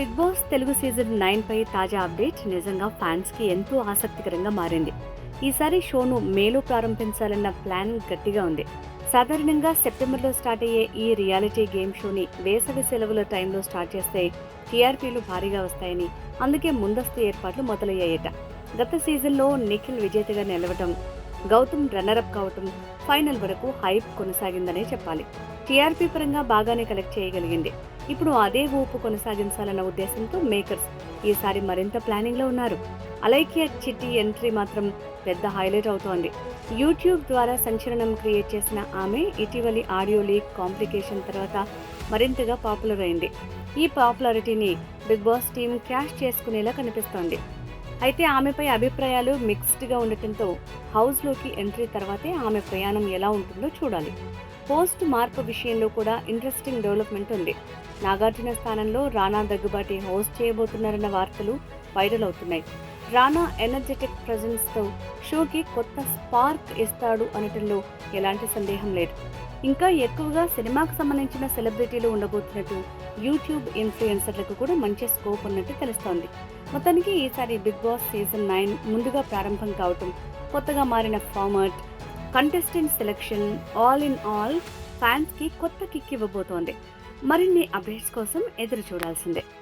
Bigg Boss Telugu season nine పై తాజా update నిజంగా ఫ్యాన్స్కి ఎంతో ఆసక్తికరంగా మారింది. ఈసారి షోను మేలో ప్రారంభించాలన్న ప్లాన్ గట్టిగా ఉంది. సాధారణంగా సెప్టెంబర్లో స్టార్ట్ అయ్యే ఈ రియాలిటీ గేమ్ షోని వేసవి సెలవుల టైంలో స్టార్ట్ చేస్తే టీఆర్పీలు భారీగా వస్తాయని అందుకే ముందస్తు ఏర్పాట్లు మొదలయ్యాయట. గత సీజన్లో నిఖిల్ విజేతగా నిలవటం గౌతమ్ రన్నరప్ కావటం ఫైనల్ వరకు హైప్ కొనసాగిందనే చెప్పాలి. టీఆర్పీ పరంగా బాగానే కలెక్ట్ చేయగలిగింది. ఇప్పుడు అదే ఊపు కొనసాగించాలన్న ఉద్దేశంతో మేకర్స్ ఈసారి మరింత ప్లానింగ్లో ఉన్నారు. అలైకియా చిట్టి ఎంట్రీ మాత్రం పెద్ద హైలైట్ అవుతోంది. యూట్యూబ్ ద్వారా సంచలనం క్రియేట్ చేసిన ఆమె ఇటీవలి ఆడియో లీక్ కాంప్లికేషన్ తర్వాత మరింతగా పాపులర్ అయింది. ఈ పాపులారిటీని బిగ్ బాస్ టీం క్యాష్ చేసుకునేలా కనిపిస్తోంది. అయితే ఆమెపై అభిప్రాయాలు మిక్స్డ్గా ఉండటంతో హౌస్లోకి ఎంట్రీ తర్వాతే ఆమె ప్రయాణం ఎలా ఉంటుందో చూడాలి. పోస్ట్ మార్పు విషయంలో కూడా ఇంట్రెస్టింగ్ డెవలప్మెంట్ ఉంది. నాగార్జున స్థానంలో రానా దగ్గుబాటి హోస్ట్ చేయబోతున్నారన్న వార్తలు వైరల్ అవుతున్నాయి. రానా ఎనర్జెటిక్ ప్రజెన్స్తో షోకి కొత్త స్పార్క్ ఇస్తాడు అనటంలో ఎలాంటి సందేహం లేదు. ఇంకా ఎక్కువగా సినిమాకు సంబంధించిన సెలబ్రిటీలు ఉండబోతున్నట్టు యూట్యూబ్ ఇన్ఫ్లుయెన్సర్లకు కూడా మంచి స్కోప్ ఉన్నట్టు తెలుస్తోంది. మొత్తానికి ఈసారి బిగ్ బాస్ సీజన్ నైన్ ముందుగా ప్రారంభం కావటం కొత్తగా మారిన format contestant selection all in all ఫ్యాన్స్కి కొత్త కిక్ ఇవ్వబోతోంది. మరిన్ని అప్డేట్స్ కోసం ఎదురు చూడాల్సిందే.